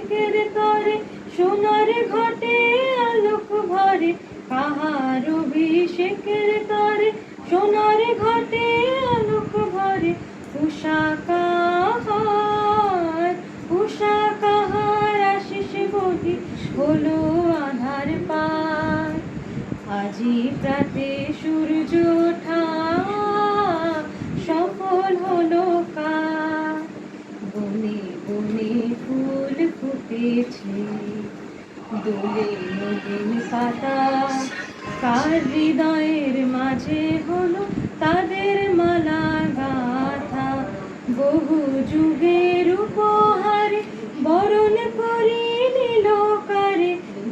অভিষেকের তরে, সোনার ঘটে আলোক ভরে কাহার অভিষেকের তরে, সোনার ঘটে আলোক ভরে উষা কাহার উষা কাহার আশিস বহি হলো আধার পার। আজি প্রাতে ফুটেছে দোলে নদীন পাতা কার হৃদয়ের মাঝে হলো তাদের মালা গাথা? বহু যুগের উপহারে বরণ করি? নিল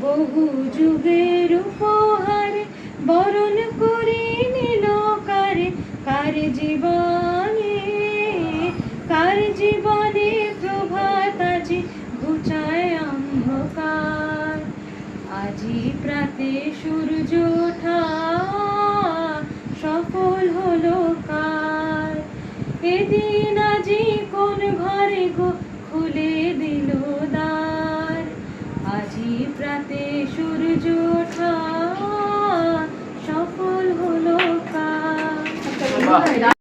বহু যুগের উপহারে বরণ করি আজি প্রাতে সূর্য ওঠা, সফল হলো কার? এদিন আজি কোন ঘরে গো খুলে দিল দ্বার? আজি প্রাতে সূর্য ওঠা, সফল হলো কার?